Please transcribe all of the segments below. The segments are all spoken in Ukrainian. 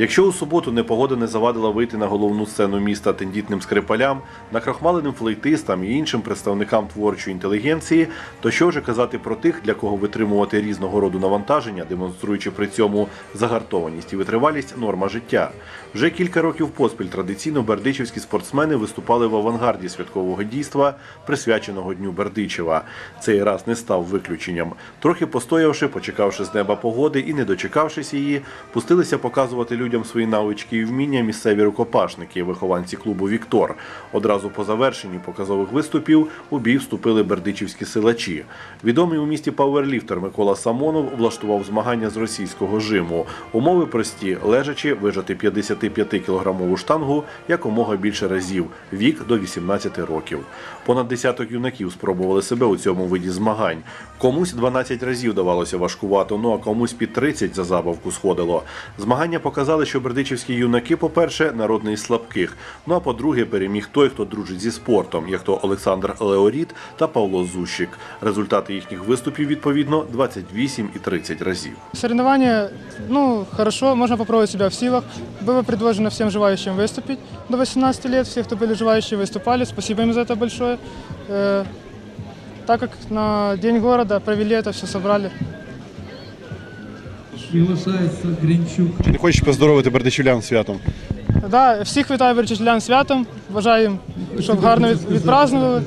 Якщо у суботу непогода не завадила вийти на головну сцену міста тендітним скрипалям, накрахмаленим флейтистам і іншим представникам творчої інтелігенції, то що вже казати про тих, для кого витримувати різного роду навантаження, демонструючи при цьому загартованість і витривалість норма життя. Вже кілька років поспіль традиційно бердичівські спортсмени виступали в авангарді святкового дійства, присвяченого Дню Бердичева. Цей раз не став виключенням. Трохи постоявши, почекавши з неба погоди і не дочекавшись її, пустилися показувати людям свої навички і вміння місцеві рукопашники, вихованці клубу Віктор. Одразу по завершенні показових виступів у бій вступили бердичівські силачі. Відомий у місті пауерліфтер Микола Самонов влаштував змагання з російського жиму. Умови прості: лежачи вижати 55-кілограмову штангу якомога більше разів, вік до 18 років. Понад десяток юнаків спробували себе у цьому виді змагань. Комусь 12 разів давалося важкувато, ну а комусь під 30 за забавку сходило. Змагання показали, що бердичівські юнаки, по-перше, народний із слабких. Ну а по-друге, переміг той, хто дружить зі спортом, як то Олександр Леоріт та Павло Зущик. Результати їхніх виступів відповідно 28 і 30 разів. Соревнования, ну, хорошо, можно попробовать себя в силах. Было предложено всем желающим выступить до 18 лет. Все, кто были желающие, выступали. Спасибо им за это большое. Э, так как на День города провели это, все собрали. Приглашається Гринчук. Чи не хочеш поздоровити бердичівлян святом? Да, всіх вітаю берчичлян святом. Бажаю їм, щоб гарно від- відпразнували.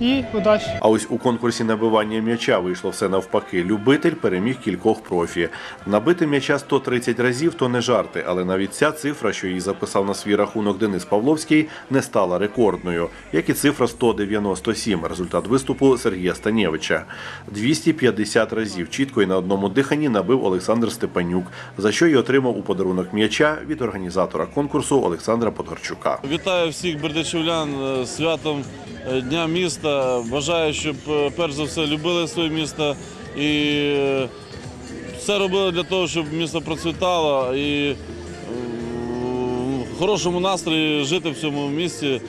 І удачі. А ось у конкурсі набивання м'яча вийшло все навпаки. Любитель переміг кількох профі. Набити м'яча 130 разів то не жарти, але навіть ця цифра, що її записав на свій рахунок Денис Павловський, не стала рекордною, як і цифра 197, результат виступу Сергія Станєвича. 250 разів чітко і на одному диханні набив Олександр Степанюк, за що й отримав у подарунок м'яча від організатора конкурсу Олександра Подгорчука. Вітаю всіх бердичівлян е, з святом Дня міста. Бажаю, щоб е, перш за все любили своє місто і е, все робили для того, щоб місто процвітало і е, в хорошому настрої жити в цьому місті.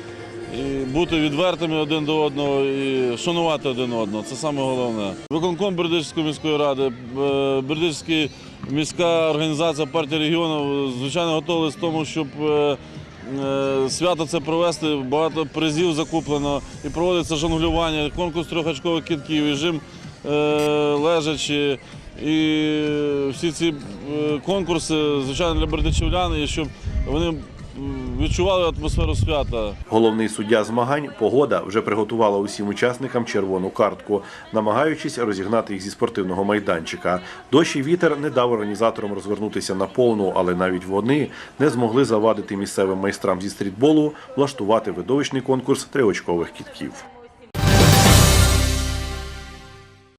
І бути відвертими один до одного і шанувати один одного. Це саме головне. Виконком Бердичівської міської ради, е, Бердичівська міська організація партії регіонів звичайно готові з тому, щоб е, е, свято це провести. Багато призів закуплено і проводиться жонглювання, конкурс трьохочкових кітків, і жим е, лежачі. І всі ці е, конкурси, звичайно, для бердичівлян, і щоб вони відчували атмосферу свята. Головний суддя змагань погода вже приготувала усім учасникам червону картку, намагаючись розігнати їх зі спортивного майданчика. Дощ і вітер не дав організаторам розвернутися на повну, але навіть вони не змогли завадити місцевим майстрам зі стрітболу влаштувати видовищний конкурс триочкових кітків.